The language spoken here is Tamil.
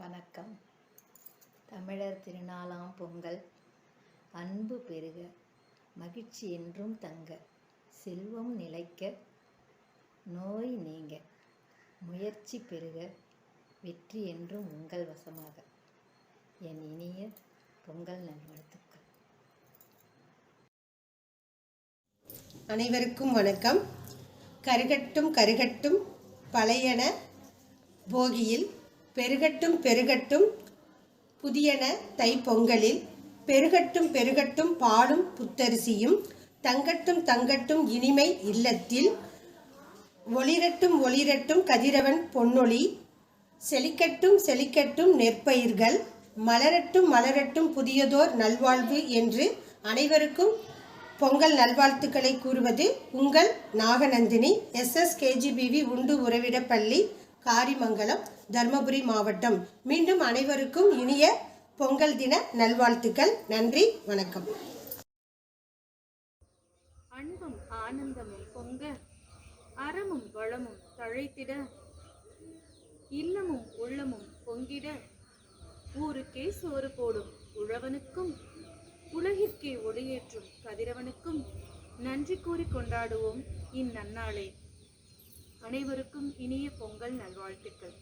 வணக்கம். தமிழர் திருநாளாம் பொங்கல். அன்பு பெருக மகிழ்ச்சி என்றும் தங்க செல்வம் நிலைக்க நோய் நீங்க முயற்சி பெருக வெற்றி என்றும் உங்கள் வசமாக. என் இனிய பொங்கல் நல்வாழ்த்துக்கள். அனைவருக்கும் வணக்கம். கருகட்டும் கருகட்டும் பழையன போகியில் பெருகட்டும் பெருகட்டும் புதியன தைப்பொங்கலில். பெருகட்டும் பெருகட்டும் பாலும் புத்தரிசியும் தங்கட்டும் தங்கட்டும் இனிமை இல்லத்தில். ஒளிரட்டும் ஒளிரட்டும் கதிரவன் பொன்னொளி. செழிக்கட்டும் செழிக்கட்டும் நெற்பயிர்கள். மலரட்டும் மலரட்டும் புதியதோர் நல்வாழ்வு என்று அனைவருக்கும் பொங்கல் நல்வாழ்த்துக்களை கூறுவது உங்கள் நாகநந்தினி எஸ்எஸ் கேஜிபிவி உண்டு உறவிடப்பள்ளி காரிமங்கலம் தர்மபுரி மாவட்டம். மீண்டும் அனைவருக்கும் இனிய பொங்கல் தின நல்வாழ்த்துக்கள். நன்றி வணக்கம். அன்பும் ஆனந்தமும் பொங்க அறமும் வளமும் தழைத்திட இல்லமும் உள்ளமும் பொங்கிட ஊருக்கே சோறு போடும் உழவனுக்கும் உலகிற்கே ஒளியேற்றும் கதிரவனுக்கும் நன்றி கூறி கொண்டாடுவோம் இந்நன்னாளே அனைவருக்கும் இனிய பொங்கல் நல்வாழ்த்துக்கள்.